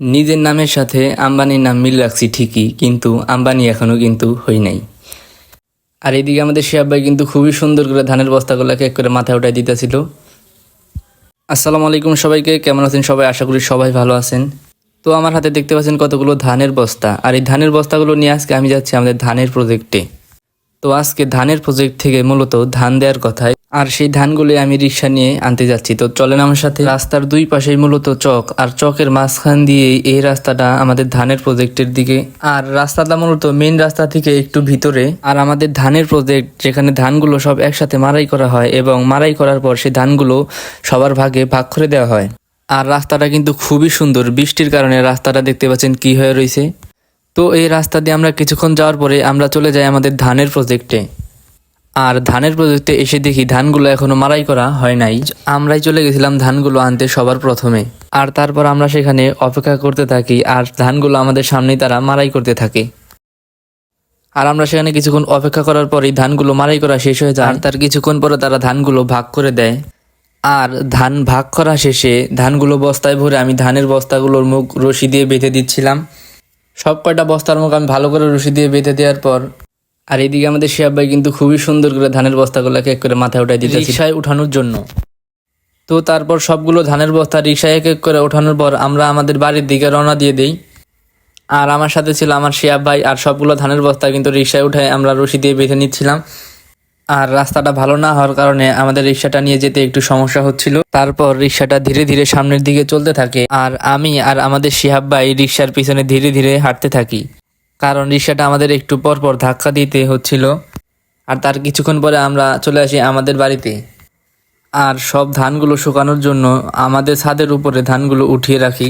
নিজের নামের সাথে আম্বানির নাম মিল রাখছি ঠিকই, কিন্তু আম্বানি এখনও কিন্তু হই নাই। আর এদিকে আমাদের শিয়াব ভাই কিন্তু খুবই সুন্দর করে ধানের বস্তাগুলোকে এক করে মাথায় উঠাই দিতেছিল। আসসালামু আলাইকুম সবাইকে, কেমন আছেন সবাই? আশা করি সবাই ভালো আছেন। তো আমার হাতে দেখতে পাচ্ছেন কতগুলো ধানের বস্তা। আর এই ধানের বস্তাগুলো নিয়ে আজকে আমি যাচ্ছি আমাদের ধানের প্রজেক্টে তো আজকে ধানের প্রজেক্ট থেকে মূলত ধান দেওয়ার কথায় আর সেই ধানগুলি আমি রিক্সা নিয়ে আনতে যাচ্ছি। তো চলেন আমার সাথে। রাস্তার দুই পাশেই মূলত চক, আর চকের মাঝখান দিয়ে এই রাস্তাটা আমাদের ধানের প্রজেক্টের দিকে। আর রাস্তাটা মূলত মেইন রাস্তা থেকে একটু ভিতরে। আর আমাদের ধানের প্রজেক্ট যেখানে ধানগুলো সব একসাথে মারাই করা হয় এবং মারাই করার পর সেই ধানগুলো সবার ভাগে ভাগ করে দেওয়া হয়। আর রাস্তাটা কিন্তু খুবই সুন্দর। বৃষ্টির কারণে রাস্তাটা দেখতে পাচ্ছেন কি হয়ে রয়েছে। তো এই রাস্তা দিয়ে আমরা কিছুক্ষণ যাওয়ার পরে আমরা চলে যাই আমাদের ধানের প্রজেক্টে আর ধানের প্রজেক্টে এসে দেখি ধানগুলো এখনও মারাই করা হয় নাই। আমরাই চলে গেছিলাম ধানগুলো আনতে সবার প্রথমে। আর তারপর আমরা সেখানে অপেক্ষা করতে থাকি আর ধানগুলো আমাদের সামনেই তারা মারাই করতে থাকে। আর আমরা সেখানে কিছুক্ষণ অপেক্ষা করার পরেই ধানগুলো মারাই করা শেষ হয়ে যায়। আর তার কিছুক্ষণ পরে তারা ধানগুলো ভাগ করে দেয়। আর ধান ভাগ করা শেষে ধানগুলো বস্তায় ভরে আমি ধানের বস্তাগুলোর মুখ রশি দিয়ে বেঁধে দিচ্ছিলাম। সব কয়টা বস্তার মুখ আমি ভালো করে রশি দিয়ে বেঁধে দেওয়ার পর আর এদিকে আমাদের শিয়াব ভাই কিন্তু খুবই সুন্দর করে ধানের বস্তাগুলোকে এক করে মাথায় উঠাই দিতে রিক্সায় উঠানোর জন্য। তো তারপর সবগুলো ধানের বস্তা রিক্সায় এক এক করে ওঠানোর পর আমরা আমাদের বাড়ির দিকে রওনা দিয়ে দিই। আর আমার সাথে ছিল আমার শিয়াব ভাই আর সবগুলো ধানের বস্তা কিন্তু রিক্সায় উঠায় আমরা রশি দিয়ে বেঁধে নিচ্ছিলাম। আর রাস্তাটা ভালো না হওয়ার কারণে আমাদের রিক্সাটা নিয়ে যেতে একটু সমস্যা হচ্ছিল। তারপর রিক্সাটা ধীরে ধীরে সামনের দিকে চলতে থাকে আর আমি আর আমাদের শিহাব ভাই রিক্সার পিছনে ধীরে ধীরে হাঁটতে থাকি। কারণ রিক্সাটা আমাদের একটু পর পর ধাক্কা দিতে হচ্ছিল। আর তার কিছুক্ষণ পরে আমরা চলে আসি আমাদের বাড়িতে। আর সব ধানগুলো শুকানোর জন্য আমাদের ছাদের উপরে ধানগুলো উঠিয়ে রাখি।